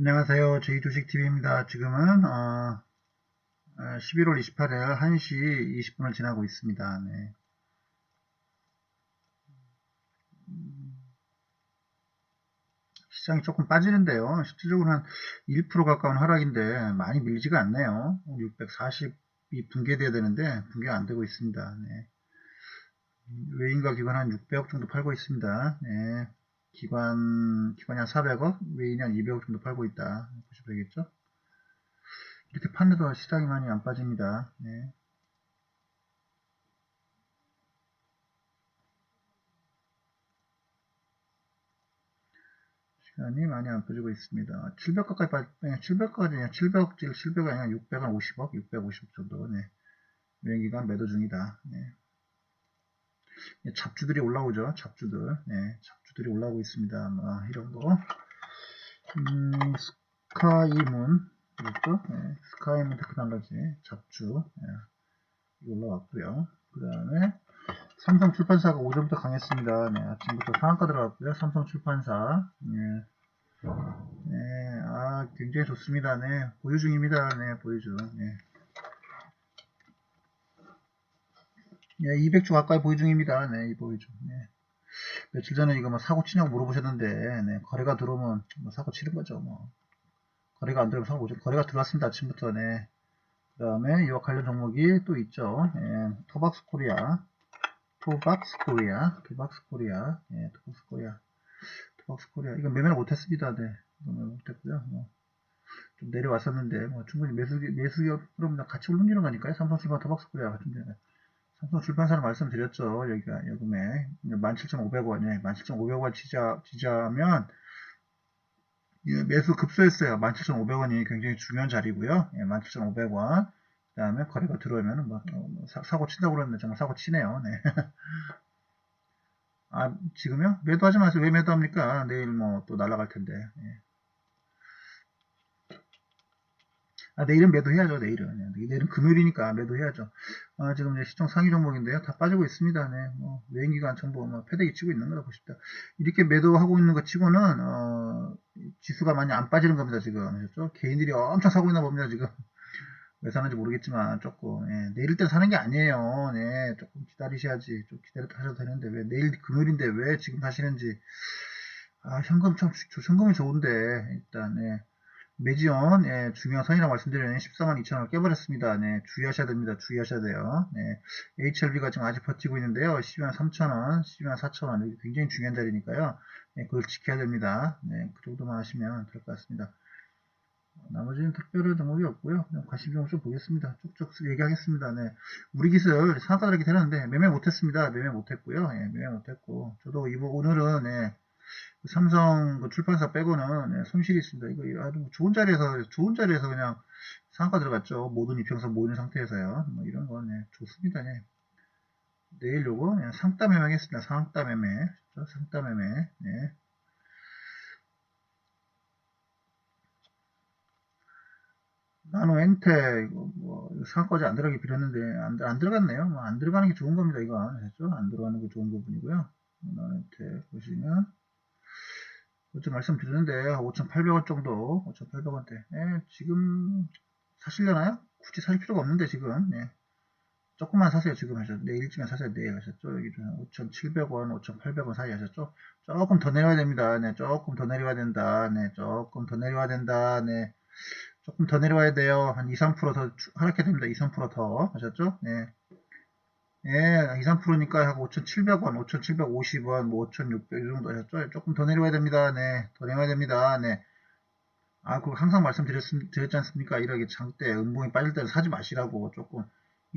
안녕하세요. 제이주식TV입니다. 지금은 어, 11월 28일 1시 20분을 지나고 있습니다. 네. 시장이 조금 빠지는데요. 실질적으로 한 1% 가까운 하락인데 많이 밀리지가 않네요. 640이 붕괴돼야 되는데 붕괴가 안 되고 있습니다. 네. 외인과 기관 한 600억 정도 팔고 있습니다. 네. 기관, 기관이 한 400억, 외인이 한 200억 정도 팔고 있다. 보시면 되겠죠? 이렇게 판데도 시장이 많이 안 빠집니다. 네. 시간이 많이 안 빠지고 있습니다. 700 가까이 빠, 700까지, 700억질, 700이 아니라 650억, 650억 정도, 네. 외인기관 매도 중이다. 네. 잡주들이 올라오죠. 잡주들. 네, 잡주들이 올라오고 있습니다. 뭐 이런 거. 음, 스카이문 그렇죠? 네, 스카이문 테크놀로지 잡주 네, 올라왔고요. 그 다음에 삼성 출판사가 오전부터 강했습니다. 네, 아침부터 상한가 들어갔고요. 삼성 출판사. 네. 네, 아, 굉장히 좋습니다. 네, 보유 중입니다. 네, 보유 중. 네. 예, 200주 가까이 보유 중입니다. 네, 이 보유 중. 네. 며칠 전에 이거 뭐 사고 치냐고 물어보셨는데, 네, 거래가 들어오면 뭐 사고 치는 거죠, 뭐. 거래가 안 들어오면 사고 보죠. 거래가 들어왔습니다, 아침부터, 네. 그 다음에 이와 관련 종목이 또 있죠. 예, 토박스 코리아. 토박스 코리아. 토박스 코리아. 예, 토박스 코리아. 토박스 코리아. 이거 매매를 못했습니다, 네. 못했고요. 뭐. 좀 내려왔었는데, 뭐 충분히 매수, 매수기업, 그럼 같이 올리는 거니까요. 삼성수바 토박스 코리아 같은 데는. 삼성 출판사는 말씀드렸죠. 여기가 요금에 17,500원, 17,500원 지자, 지자면 매수 급소했어요. 17,500원이 굉장히 중요한 자리고요. 17,500원. 그 다음에 거래가 들어오면 뭐, 뭐 사, 고 친다고 그러는데 정말 사고 치네요. 네. 아, 지금요? 매도하지 마세요. 왜 매도합니까? 내일 뭐 또 날아갈 텐데. 네. 아, 내일은 매도해야죠, 내일은. 네, 내일은 금요일이니까 매도해야죠. 아, 지금 이제 시총 상위 종목인데요. 다 빠지고 있습니다. 네, 뭐, 외인기관 정보, 뭐, 패대기 치고 있는 거라 보십니다. 이렇게 매도하고 있는 것 치고는, 어, 지수가 많이 안 빠지는 겁니다, 지금. 아셨죠? 개인들이 엄청 사고 있나 봅니다, 지금. 왜 사는지 모르겠지만, 조금, 예, 내일 때 사는 게 아니에요. 네, 조금 기다리셔야지. 좀 기다렸다 하셔도 되는데, 왜, 내일 금요일인데 왜 지금 사시는지. 아, 현금 참, 현금이 좋은데, 일단, 예. 매지원 예, 중요한 선이라고 말씀드렸는데 14만 2천원을 깨버렸습니다. 네, 주의하셔야 됩니다. 주의하셔야 돼요. 네, HLB가 지금 아직 버티고 있는데요. 12만 3천원, 12만 4천원 여기 굉장히 중요한 자리니까요. 네, 그걸 지켜야 됩니다. 네, 그 정도만 하시면 될 것 같습니다. 나머지는 특별한 종목이 없고요. 그냥 관심 종목 좀 보겠습니다. 쭉쭉 얘기하겠습니다. 네, 우리 기술 상가 들어게 되는데 매매 못했습니다. 매매 못했고요. 예, 매매 못했고 저도 이번 오늘은 예, 삼성 그 출판사 빼고는 네, 손실이 있습니다. 이거 아주 좋은 자리에서 좋은 자리에서 그냥 상가 들어갔죠. 모든 이평선 모이는 상태에서요. 뭐 이런 거 네, 좋습니다. 네. 내일 요거 네, 상따 매매하겠습니다. 상따 매매, 상따 매매. 네. 나노 엔테 이거 뭐 상까지 안 들어가기 빌었는데 안, 안 들어갔네요. 뭐 안 들어가는 게 좋은 겁니다. 이거 아시죠? 안 들어가는 게 좋은 부분이고요. 나노 엔테 보시면 어제 말씀드렸는데 5,800원 정도 5,800원대. 예, 지금 사실려나요? 굳이 살 필요가 없는데 지금. 예. 조금만 사세요 지금 하셨죠 내일쯤에 사세요 내일 하셨죠? 여기 5,700원 5,800원 사이 하셨죠? 조금 더 내려야 됩니다. 네 조금 더 내려야 된다. 네 조금 더 내려야 된다. 네. 조금 더 내려와야 돼요. 한 2, 3%더 하락해야 됩니다. 2, 3%더 하셨죠? 네 예, 2, 3%니까 하고 5,700원, 5,750원, 뭐 5,600, 이 정도 하셨죠? 조금 더 내려와야 됩니다. 네, 더 내려와야 됩니다. 네. 아, 그 항상 말씀드렸지 않습니까? 이렇게 장대, 음봉이 빠질 때는 사지 마시라고 조금,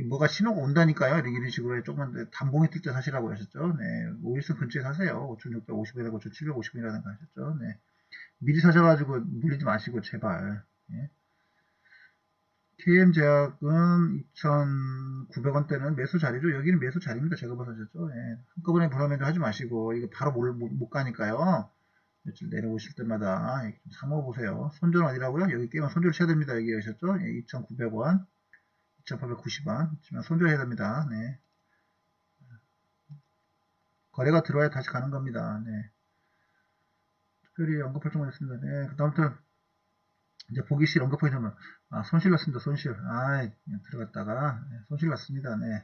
뭐가 신호가 온다니까요. 이런 식으로 조금 단봉이 뜰 때 사시라고 하셨죠? 네, 오일선 근처에 사세요. 5,650원이라고 5,750원이라든가 하셨죠? 네. 미리 사셔가지고 물리지 마시고, 제발. 예. KM제약은 2,900원대는 매수 자리죠. 여기는 매수 자리입니다. 제가 봐서죠. 예. 한꺼번에 불안매도 하지 마시고 이거 바로 못, 못, 못 가니까요. 며칠 내려오실 때마다 좀 삼아보세요. 손절 어디라고요? 여기 게임은 손절 쳐야 됩니다. 여기 하셨죠? 예, 2,900원, 2,890원. 지금 손절해야 됩니다. 네. 거래가 들어와야 다시 가는 겁니다. 네. 특별히 언급할 정도 있습니다. 네. 그 다음부터 이제 보기 싫 언급하기 전에 아, 손실 났습니다. 손실. 아, 들어갔다가 네, 손실 났습니다. 네.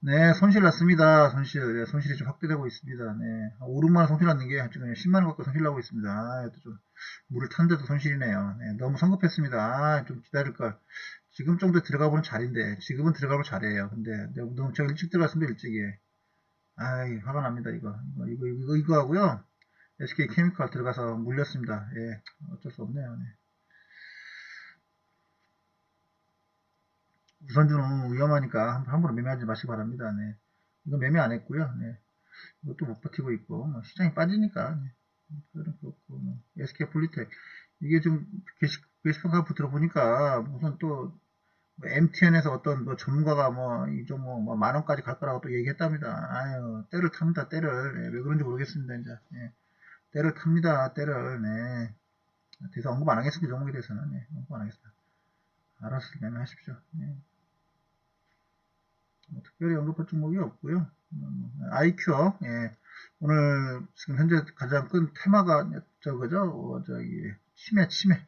네, 손실 났습니다. 손실. 네, 손실이 좀 확대되고 있습니다. 네. 5, 6만 원 손실 났는 게 지금 10만 원 갖고 손실 나고 있습니다. 아, 이것도 좀 물을 탄데도 손실이네요. 네, 너무 성급했습니다. 아, 좀 기다릴 걸. 지금 정도 들어가 보는 자리인데 지금은 들어가면 잘해요. 근데 내가 너무 제가 일찍 들어갔습니다. 일찍이. 아이, 화가 납니다. 이거. 이거 이거 이거, 이거 하고요. SK 케미칼 들어가서 물렸습니다. 예. 어쩔 수 없네요. 네. 우선주는 위험하니까 함- 함부로 매매하지 마시기 바랍니다. 네. 이거 매매 안 했고요. 네. 이것도 못 버티고 있고 뭐 시장이 빠지니까 네. 그렇고 뭐 SK 폴리텍 이게 좀 게시, 게시판 가부 들어보니까 무슨 또 MTN에서 어떤 뭐 전문가가 뭐이 종목 뭐 만원까지 갈 거라고 또 얘기했답니다. 아유 때를 탑니다. 때를 네, 왜 그런지 모르겠습니다. 이제 네. 때를 탑니다. 때를 네. 대해서 언급 안 하겠습니다. 그 종목에 대해서는 네. 언급 안 하겠습니다. 알아서 매매하십시오. 네. 뭐 특별히 언급할 종목이 없고요. 음, IQ, 예. 오늘 지금 현재 가장 큰 테마가 저거죠. 어, 저기 치매, 치매,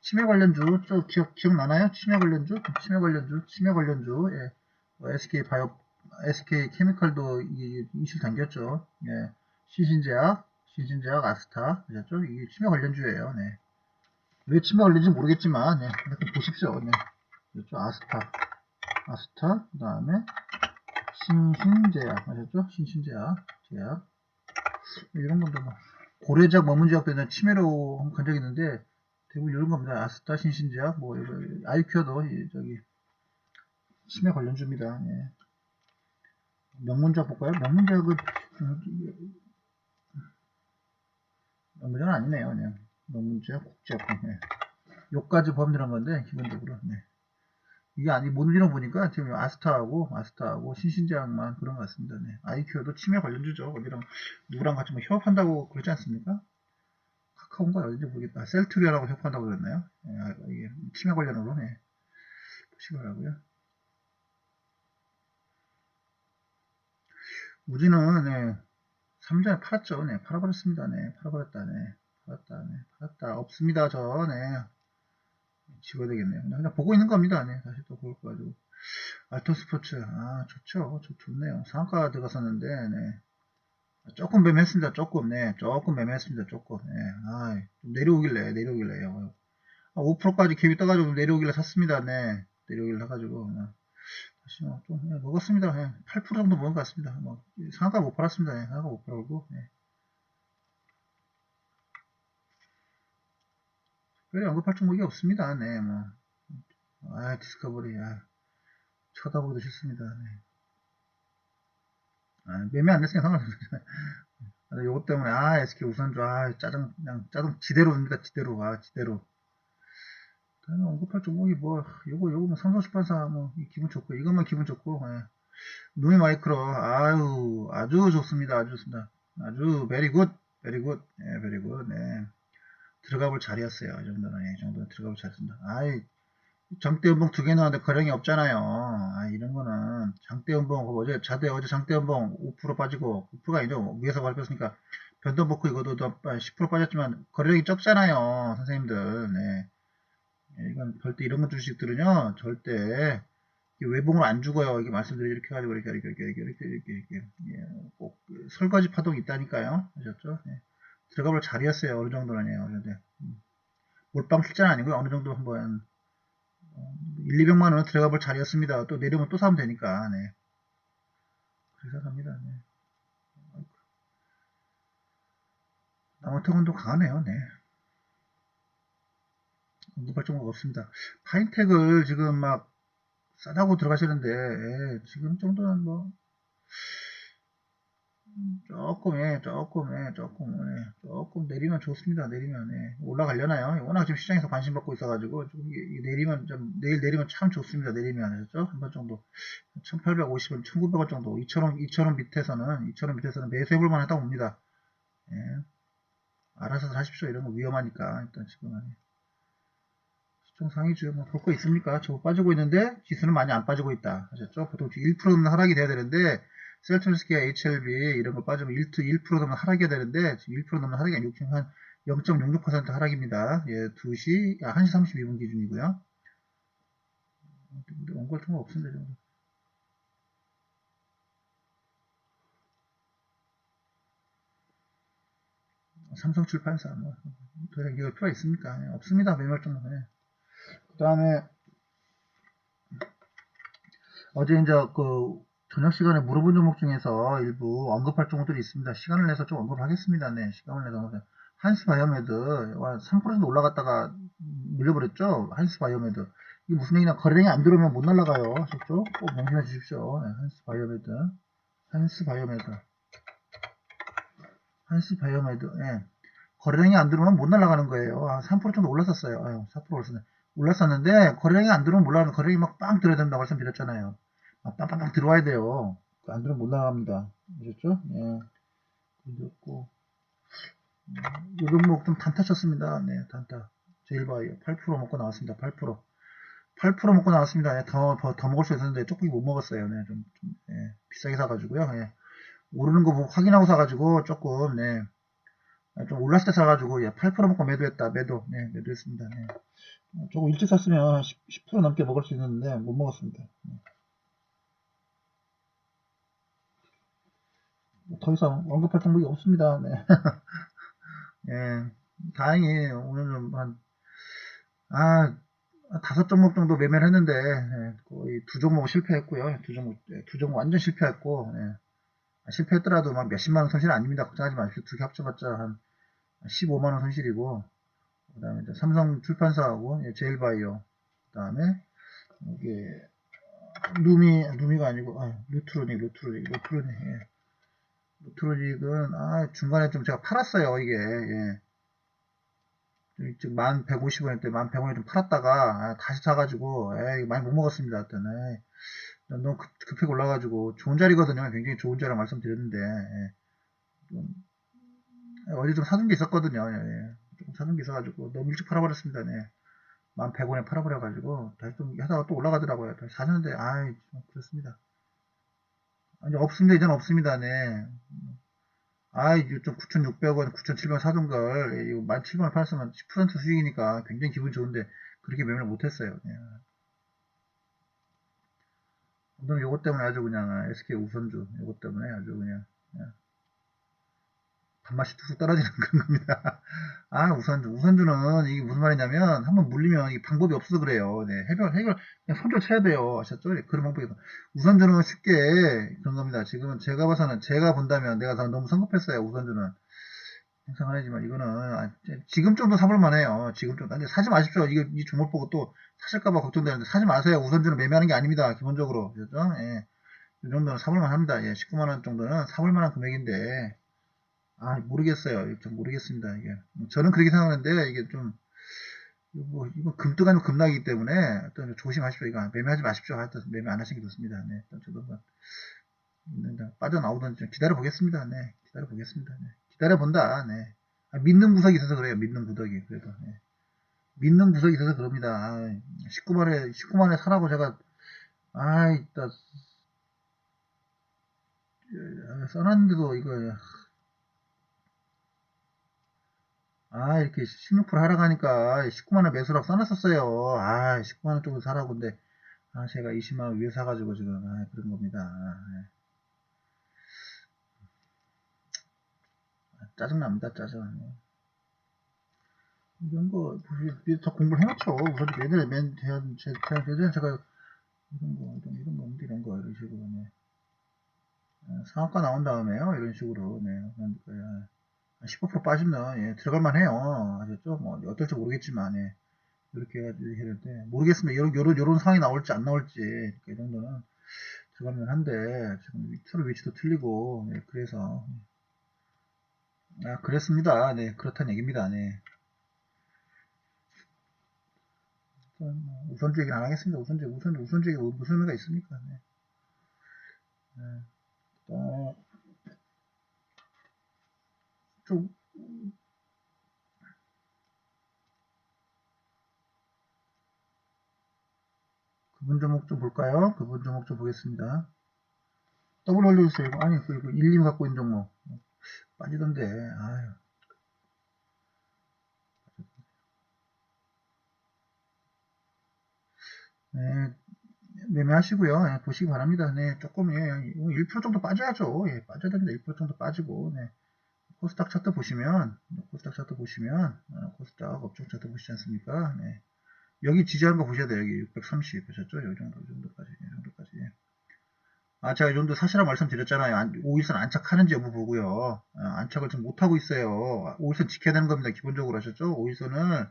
치매 관련주 저 기억 기억나나요? 치매 관련주, 치매 관련주, 치매 관련주, 예. 어, SK 바이오, SK 케미칼도 이 이실 당겼죠. 예. 신신제약, 신신제약, 아스타, 그죠? 이게 치매 관련주예요. 네. 왜 치매 관련인지 모르겠지만, 네. 보십시오. 네. 그렇죠? 아스타, 아스타, 그 다음에 신신제약 아셨죠? 신신제약 제약 이런 건도 뭐 고래작 머문제약도 있는 치매로 간 적이 있는데 대부분 이런 겁니다. 아스타 신신제약 뭐 아이큐어도 이 저기 치매 관련주입니다. 예. 명문제약 볼까요? 명문제약은 음, 명문제는 아니네요. 그냥 명문제약 국제약품 예. 요까지 포함되는 건데 기본적으로 네. 이게 아니 못 이런 보니까 지금 아스타하고 아스타하고 신신제약만 그런 것 같습니다. 네. 아이큐도 치매 관련주죠. 어디랑 누구랑 같이 뭐 협업한다고 그러지 않습니까? 카카오인가 어딘지 모르겠다. 셀트리아라고 협업한다고 그랬나요? 네, 아, 이게 치매 관련으로 네. 보시기 바라고요. 우지는 네. 3전에 팔았죠. 네. 팔아버렸습니다. 네. 팔아버렸다. 네. 팔았다. 네. 팔았다. 없습니다. 저 네. 지워야 되겠네요. 그냥, 보고 있는 겁니다. 네, 다시 또 볼 거 가지고. 알토 스포츠, 아, 좋죠. 좋, 좋네요. 상가 들어갔었는데, 네. 조금 매매했습니다. 조금, 네. 조금 매매했습니다. 조금, 네. 아, 좀 내려오길래, 내려오길래요. 아, 5%까지 갭이 떠가지고 내려오길래 샀습니다. 네. 내려오길래 해가지고. 그냥 다시 뭐 좀, 네, 먹었습니다. 네. 8% 정도 먹은 것 같습니다. 뭐, 상가 못 팔았습니다. 네. 상가 못 팔고, 네. 특별히 언급할 종목이 없습니다. 네, 뭐. 아, 디스커버리, 아, 쳐다보기도 싫습니다. 네. 아, 매매 안 됐으니까 상관없어요. 아, 요것 때문에, 아, SK 우선주, 아, 짜증, 그냥, 짜증, 지대로입니다. 지대로, 아, 지대로. 다음에 언급할 종목이 뭐, 요거, 요거, 뭐, 삼성出版사, 뭐, 기분 좋고, 이것만 기분 좋고, 예. 누이 마이크로, 아유, 아주 좋습니다. 아주 좋습니다. 아주, 베리 굿, 베리 굿, 예, 베리 굿, 네. 들어가 볼 자리였어요. 이 정도는, 예, 이 정도는 들어가 볼 자리였습니다. 아이, 장대 연봉 두 개 나왔는데 거량이 없잖아요. 아, 이런 거는 장대 연봉, 어제, 자대 어제 장대 연봉 5% 빠지고, 5%가 아니죠. 위에서 발표했으니까 변동복구 이것도 10% 빠졌지만 거래량이 적잖아요. 선생님들, 네. 예, 이건 절대 이런 거 주식들은요, 절대 외봉으로 안 죽어요. 이게 말씀드리고 이렇게 가지고 이렇게 이렇게 이렇게 이렇게 이렇게 이렇게 예, 꼭 설거지 파동이 있다니까요. 아셨죠? 예. 들어가 볼 자리였어요. 어느 정도는요. 그런데 음. 몰빵 실전 아니고요. 어느 정도 한번 어, 1, 200만 원 들어가 볼 자리였습니다. 또 내려오면 또 사면 되니까. 네. 그래서 갑니다. 네. 남원택원도 강하네요. 네. 언급할 정보가 없습니다. 파인텍을 지금 막 싸다고 들어가시는데 예, 지금 정도는 뭐 음, 조금 예, 조금 예, 조금 예, 조금 내리면 좋습니다. 내리면 예. 올라가려나요? 워낙 지금 시장에서 관심 받고 있어가지고 좀 내리면 좀 내일 내리면 참 좋습니다. 내리면 하셨죠? 한번 정도 1,850원, 1,900원 정도 2,000원 2,000원 밑에서는 2,000원 밑에서는 매수해볼 만 하다고 봅니다. 예. 알아서 하십시오. 이런 거 위험하니까 일단 지금은 예. 시총 상위주 뭐볼 거 있습니까? 저거 빠지고 있는데 지수는 많이 안 빠지고 있다. 하셨죠? 보통 1% 넘는 하락이 돼야 되는데 셀트리스키아 HLB 이런 거 빠지면 1, 1% 넘는 하락이 되는데 지금 1% 넘는 하락이 아니고 지금 한 0.66% 하락입니다. 예, 2시, 아, 1시 32분 기준이고요. 원고 통화 없습니다. 정도. 삼성 출판사, 뭐, 더 이상 이럴 필요가 있습니까? 예, 없습니다. 매물 정도. 예. 그 다음에, 어제 이제 그, 저녁 시간에 물어본 종목 중에서 일부 언급할 종목들이 있습니다. 시간을 내서 좀 언급하겠습니다. 네, 시간을 내서. 한스 바이오메드, 3% 정도 올라갔다가 밀려버렸죠? 한스 바이오메드. 이게 무슨 얘기냐, 거래량이 안 들어오면 못 날아가요. 아셨죠? 꼭 명심해 주십시오. 네, 한스 바이오메드. 한스 바이오메드. 한스 바이오메드, 예. 거래량이 안 들어오면 못 날아가는 거예요. 아, 3% 정도 올랐었어요. 아유, 4% 올랐었네. 올랐었는데, 거래량이 안 들어오면 몰라가는 거래량이 막 빵 들어야 된다고 말씀드렸잖아요. 막 빵빵빵 들어와야 돼요. 안 들어오면 못 나갑니다. 아셨죠? 예. 그리고, 음, 요 종목 좀 단타 쳤습니다. 네, 단타. 제일바이오 8% 먹고 나왔습니다. 8%. 8% 먹고 나왔습니다. 예, 더, 더, 더 먹을 수 있었는데 조금 못 먹었어요. 네, 좀, 좀 예, 비싸게 사가지고요. 예. 오르는 거 확인하고 사가지고 조금, 네, 아, 좀 올랐을 때 사가지고, 예, 8% 먹고 매도했다. 매도, 네, 매도했습니다. 네. 어, 조금 일찍 샀으면 10, 10% 넘게 먹을 수 있는데 못 먹었습니다. 네. 더 이상 언급할 종목이 없습니다. 네. 예, 다행히 오늘은 한, 아, 다섯 종목 정도 매매를 했는데, 예, 거의 두 종목 실패했고요. 두 종목, 예, 두 종목 완전 실패했고, 예. 아, 실패했더라도 막 몇십만 원 손실 아닙니다. 걱정하지 마십시오. 두 개 합쳐봤자 한 15만 원 손실이고, 그 다음에 삼성 출판사하고, 예, 제일바이오, 그 다음에, 이게, 루미, 루미가 아니고, 아, 루트로닉, 루트로닉, 루트로닉, 예. 루트로닉은, 아, 중간에 좀 제가 팔았어요, 이게, 예. 즉, 만 150원일 때, 만 100원에 좀 팔았다가, 아, 다시 사가지고, 에이, 많이 못 먹었습니다, 하여튼, 에이. 너무 급, 급하게 올라가지고, 좋은 자리거든요. 굉장히 좋은 자리라고 말씀드렸는데, 예. 좀, 예, 어제 좀 사둔 게 있었거든요, 예, 예. 좀 사둔 게 있어가지고, 너무 일찍 팔아버렸습니다, 네. 만 100원에 팔아버려가지고, 다시 좀 하다가 또 올라가더라고요. 다시 사는데, 좀 그렇습니다. 아니, 없습니다. 이제는 없습니다. 네. 아이, 좀 9,600원, 9,700원 사둔 걸, 예, 이거 17,000원 팔았으면 10% 수익이니까 굉장히 기분 좋은데, 그렇게 매매를 못했어요. 예. 오늘 요것 때문에 아주 그냥, SK 우선주, 요것 때문에 아주 그냥, 예. 단맛이 툭툭 떨어지는 그런 겁니다. 아, 우선주. 우선주는 이게 무슨 말이냐면, 한번 물리면 이 방법이 없어서 그래요. 네, 해결, 해결, 그냥 손절 쳐야 돼요. 아셨죠? 네, 그런 방법이 우선주는 쉽게 그런 겁니다. 지금은 제가 봐서는, 제가 본다면 내가 너무 성급했어요. 우선주는. 생각은 하지만 이거는, 아, 지금 정도 사볼만 해요. 지금 좀, 근데 사지 마십시오. 이거, 이 종목 보고 또 사실까봐 걱정되는데, 사지 마세요. 우선주는 매매하는 게 아닙니다. 기본적으로. 그죠? 예. 이 정도는 사볼만 합니다. 예, 19만원 정도는 사볼만한 금액인데, 아, 모르겠어요. 좀 모르겠습니다. 이게. 저는 그렇게 생각하는데, 이게 좀, 뭐, 이거 금뜨 아니고 급락이기 때문에, 또 조심하십시오. 이거 매매하지 마십시오. 하여튼 매매 안 하시는 게 좋습니다. 네. 저도 뭐, 있는데 빠져나오든지 좀 기다려 보겠습니다. 네. 기다려 보겠습니다. 네. 기다려 본다. 네. 아, 믿는 구석이 있어서 그래요. 믿는 구석이. 그래도, 네. 믿는 구석이 있어서 그럽니다. 아, 19만에, 19만에 사라고 제가, 아, 이따, 써놨는데도 이거, 아, 이렇게 16% 하락하니까 19만원 매수라고 써놨었어요. 아, 19만원 쪽으로 사라고. 근데, 아, 제가 20만원 위에 사가지고 지금, 아, 그런 겁니다. 아, 아, 짜증납니다, 짜증. 네. 이런 거, 더 공부를 해놓죠. 우선 매달, 맨, 제가, 제가, 제가, 제가, 이런 거, 이런, 이런 거, 이런 거, 이런 식으로, 네. 상한가 나온 다음에요. 이런 식으로, 네. 그러니까, 15% 빠지면 예, 들어갈만 해요. 아셨죠? 뭐 어떨지 모르겠지만 예, 이렇게 해가지고 했는데 모르겠습니다. 요런 요런 요런 상황이 나올지 안 나올지 이 정도는 들어갈만 한데 지금 위치로 위치도 틀리고 예, 그래서 아 그랬습니다. 네 그렇다는 얘기입니다. 네. 우선주 얘기는 안 하겠습니다. 우선주 우선 우선주 얘기 무슨 의미가 있습니까? 네. 네. 또, 두, 그분 조목 좀 볼까요? 그분 조목 좀 보겠습니다. 더블 올려주세요. 이거. 아니, 그리고 1, 2 갖고 있는 종목. 빠지던데, 아유. 네, 매매하시고요. 네, 보시기 바랍니다. 네, 조금, 예, 1% 정도 빠져야죠. 예, 빠져야 됩니다. 1% 정도 빠지고, 네. 코스닥 차트 보시면, 코스닥 차트 보시면, 어, 코스닥 업종 차트 보시지 않습니까? 네. 여기 지지하는 거 보셔야 돼요. 여기 630 보셨죠? 이 정도, 이 정도까지, 이 정도까지. 아, 제가 이 정도 사실한 말씀 드렸잖아요. 안, 5일선 안착하는지 여부 보고요. 아, 안착을 지금 못하고 있어요. 5일선 지켜야 되는 겁니다. 기본적으로 하셨죠? 5일선을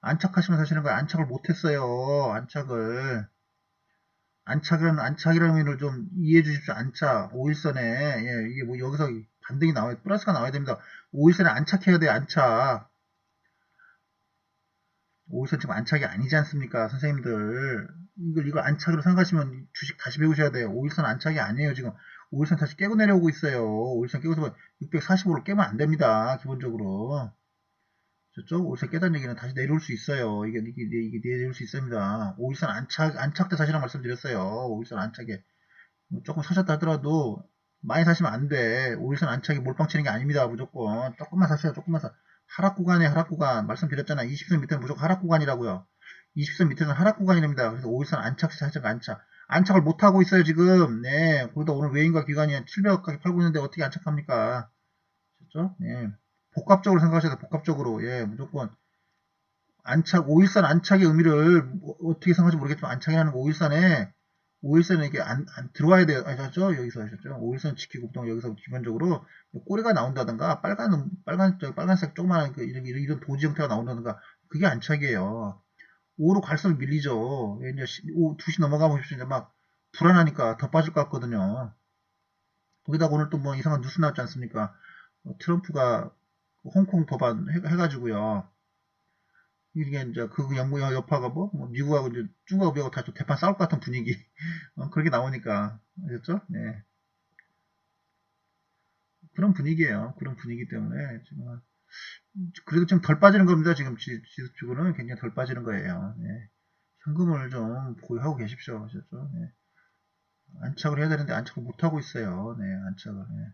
안착하시면 사실은 거 안착을 못했어요. 안착을. 안착은, 안착이라는 의미를 좀 이해해 주십시오. 안착. 5일선에, 예, 이게 뭐 여기서 반등이 나와야, 플러스가 나와야 됩니다. 5일선에 안착해야 돼요. 안착. 5일선 지금 안착이 아니지 않습니까? 선생님들. 이걸, 이걸 안착으로 생각하시면 주식 다시 배우셔야 돼요. 5일선 안착이 아니에요. 지금 5일선 다시 깨고 내려오고 있어요. 5일선 깨고서 645로 깨면 안 됩니다. 기본적으로. 저쪽 5일선 깨단 얘기는 다시 내려올 수 있어요. 이게, 이게, 이게 내려올 수 있습니다. 5일선 안착, 안착 때 사실은 말씀드렸어요. 5일선 안착에. 뭐 조금 사셨다 하더라도 많이 사시면 안 돼. 5일선 안착이 몰빵 치는 게 아닙니다. 무조건. 조금만 사셔요. 조금만 사. 하락 구간에 하락 구간. 말씀드렸잖아. 20선 밑에는 무조건 하락 구간이라고요. 20선 밑에는 하락 구간이랍니다. 그래서 5일선 안착, 살짝 안착. 안착을 못하고 있어요, 지금. 네. 거기다 오늘 외인과 기관이 700억까지 팔고 있는데 어떻게 안착합니까? 그렇죠? 네. 복합적으로 생각하셔야 돼요. 복합적으로. 예, 무조건. 안착, 5일선 안착의 의미를 뭐 어떻게 생각할지 모르겠지만 안착이라는 거 5일선에 5일선에 이게 안, 안 들어와야 돼요. 아셨죠? 여기서 하셨죠? 5일선 지키고 보통 여기서 기본적으로 꼬리가 나온다든가 빨간 빨간 저 빨간색 조그마한 그 이런, 이런 도지 형태가 나온다든가 그게 안착이에요. 5로 갈수록 밀리죠. 이제 5, 2시 넘어가 보십시오. 이제 막 불안하니까 더 빠질 것 같거든요. 거기다가 오늘 또 뭐 이상한 뉴스 나왔지 않습니까? 어, 트럼프가 홍콩 법안 해, 해가지고요. 이게 이제 그 영국 여파가 뭐, 뭐 미국하고 이제 중국하고 미국하고 다좀 대판 싸울 것 같은 분위기 어, 그렇게 나오니까 아셨죠? 네. 그런 분위기예요. 그런 분위기 때문에 지금 그래도 좀 덜 빠지는 겁니다. 지금 지수축은 굉장히 덜 빠지는 거예요. 네. 현금을 좀 보유하고 계십시오. 아셨죠? 네. 안착을 해야 되는데 안착을 못 하고 있어요. 네, 안착을. 네.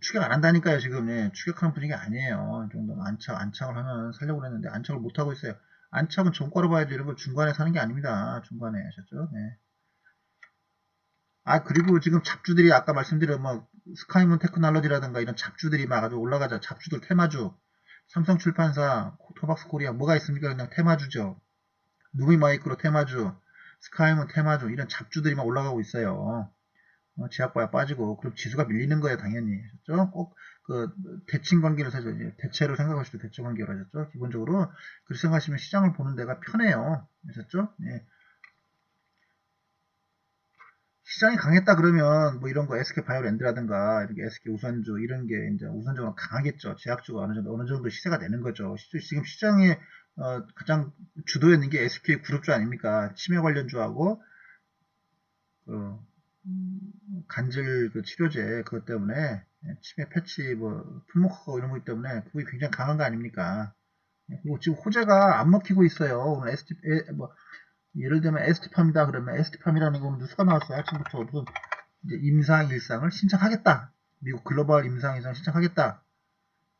추격 안 한다니까요, 지금. 예, 추격하는 분위기 아니에요. 이 정도 안착, 안착을 하면 살려고 그랬는데, 안착을 못하고 있어요. 안착은 종가로 봐야지, 이런 거 중간에 사는 게 아닙니다. 중간에 하셨죠? 네. 아, 그리고 지금 잡주들이 아까 말씀드린 뭐, 스카이문 테크놀로지라든가 이런 잡주들이 막 아주 올라가자. 잡주들 테마주. 삼성 출판사, 토박스 코리아, 뭐가 있습니까? 그냥 테마주죠. 누미 마이크로 테마주, 스카이문 테마주, 이런 잡주들이 막 올라가고 있어요. 어, 제약바야 빠지고 그럼 지수가 밀리는 거예요 당연히. 그렇죠? 꼭 그 대칭 관계를 사죠 대체로 생각하시도 대체 관계로 하셨죠? 기본적으로 그렇게 생각하시면 시장을 보는 데가 편해요. 아셨죠? 네. 시장이 강했다 그러면 뭐 이런 거 SK 바이오랜드라든가 이렇게 SK 우선주 이런 게 이제 우선적으로 강하겠죠. 제약주가 어느 정도 어느 정도 시세가 되는 거죠. 지금 시장에 어, 가장 주도에 있는 게 SK 그룹주 아닙니까? 치매 관련주하고 그 간질 그 치료제 그것 때문에 치매 패치 뭐 풀목하고 이런 것 때문에 그게 굉장히 강한 거 아닙니까? 그리고 지금 호재가 안 먹히고 있어요. 오늘 ST 에, 뭐 예를 들면 ST팜이다 그러면 ST팜이라는 거는 뉴스가 나왔어요. 아침부터 무슨 이제 임상 일상을 신청하겠다. 미국 글로벌 임상 일상 신청하겠다.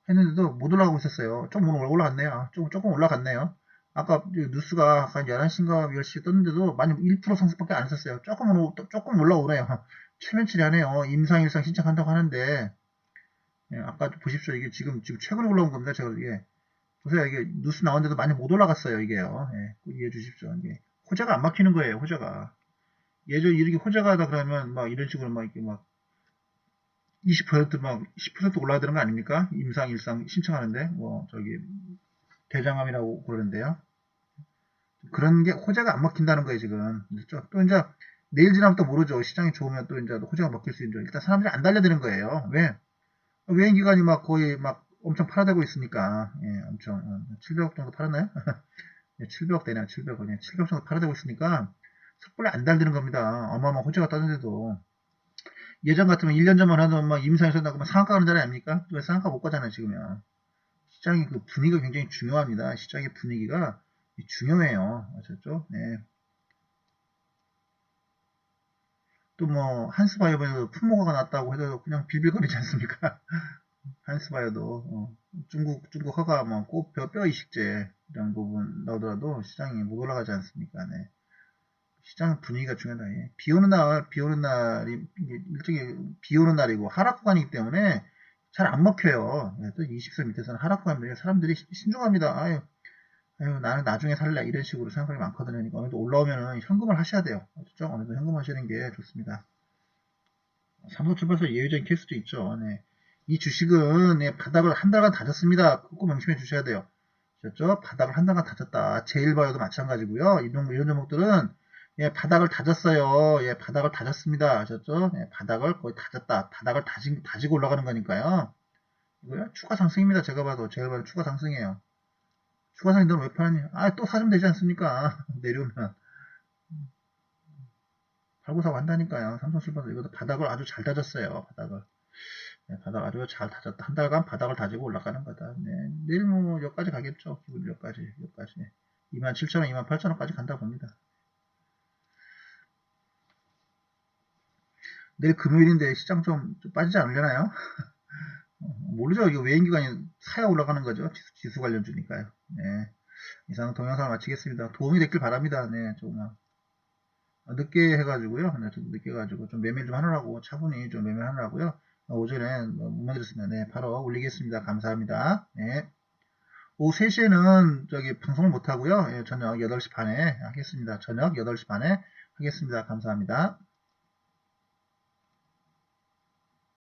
했는데도 못 올라가고 있었어요. 좀 오늘 올라갔네요. 조금 조금 올라갔네요. 아까 뉴스가 한 11시인가 10시에 떴는데도 많이 1% 상승밖에 안 했었어요. 조금, 조금 올라오네요. 최면치리 하네요. 임상일상 신청한다고 하는데, 예, 아까 보십시오. 이게 지금, 지금 최근에 올라온 겁니다. 제가 이게. 보세요. 이게 뉴스 나온데도 많이 못 올라갔어요. 이게요. 예, 이해해 주십시오. 이게. 호재가 안 막히는 거예요. 호재가. 예전 이렇게 호재가 하다 그러면 막 이런 식으로 막 이렇게 막 20%막 10% 올라야 되는 거 아닙니까? 임상, 일상 신청하는데, 뭐, 저기, 대장암이라고 그러는데요. 그런 게 호재가 안 먹힌다는 거예요, 지금. 그렇죠? 또 이제 내일 지나면 또 모르죠. 시장이 좋으면 또 이제 호재가 먹힐 수 있죠. 일단 사람들이 안 달려드는 거예요. 왜? 외인 기관이 막 거의 막 엄청 팔아대고 있으니까. 예, 엄청. 700억 어, 정도 팔았나요? 예, 700억 되나요? 700억. 예, 700억 정도 팔아대고 있으니까 섣불리 안 달리는 겁니다. 어마어마한 호재가 떠는데도. 예전 같으면 1년 전만 하도 막 임상에서 나가면 상한가 가는 자리 아닙니까? 왜 상한가 못 가잖아요, 지금요. 시장의 그 분위기가 굉장히 중요합니다. 시장의 분위기가 중요해요. 아셨죠? 네. 또 뭐 한스바이오에도 품목화가 났다고 해도 그냥 빌빌거리지 않습니까? 한스바이오도 어, 중국 중국 허가 뭐꼭 뼈, 뼈 이식제 이런 부분 나오더라도 시장이 못 올라가지 않습니까? 네. 시장 분위기가 중요하다. 예. 비 오는 날, 비 오는 날이 일종의 비 오는 날이고 하락 구간이기 때문에 잘 안 먹혀요. 예, 또 20선 밑에서는 하락 구간인데 사람들이 시- 신중합니다. 아유, 아유, 나는 나중에 살래 이런 식으로 생각이 많거든요. 그러니까 어느 정도 올라오면은 현금을 하셔야 돼요. 어느 정도 현금 하시는 게 좋습니다. 삼성출발사 예외적인 케이스도 있죠. 네. 이 주식은 네, 바닥을 한 달간 다졌습니다. 꼭 명심해 주셔야 돼요. 그렇죠? 바닥을 한 달간 다졌다. 제일바이오도 마찬가지고요. 이런, 이런 종목들은 예, 바닥을 다졌어요. 예, 바닥을 다졌습니다. 아셨죠? 예, 바닥을 거의 다졌다. 바닥을 다지, 다지고 올라가는 거니까요. 이거요? 추가 상승입니다. 제가 봐도. 제가 봐도 추가 상승이에요. 추가 상승 너는 왜 파느니? 아, 또 사주면 되지 않습니까? 내려오면. 팔고 사고 한다니까요. 삼성실버서 이것도 바닥을 아주 잘 다졌어요. 바닥을. 네, 바닥 아주 잘 다졌다. 한 달간 바닥을 다지고 올라가는 거다. 네, 내일 뭐 여기까지 가겠죠. 기분 여기까지, 여기까지. 27,000원, 28,000원까지 간다 봅니다. 내일 금요일인데 시장 좀, 좀 빠지지 않으려나요? 어, 모르죠. 이거 외인기관이 사야 올라가는 거죠. 지수, 지수 관련 주니까요. 네. 이상 동영상을 마치겠습니다. 도움이 됐길 바랍니다. 네, 조금만. 어, 늦게 해가지고요. 네, 좀 늦게 해가지고 좀 매매를 좀 하느라고 차분히 좀 매매를 하느라고요. 어, 오전에 뭐못 만들었습니다. 네, 바로 올리겠습니다. 감사합니다. 네. 오후 3시에는 저기 방송을 못 하고요. 예, 저녁 8시 반에 하겠습니다. 저녁 8시 반에 하겠습니다. 감사합니다.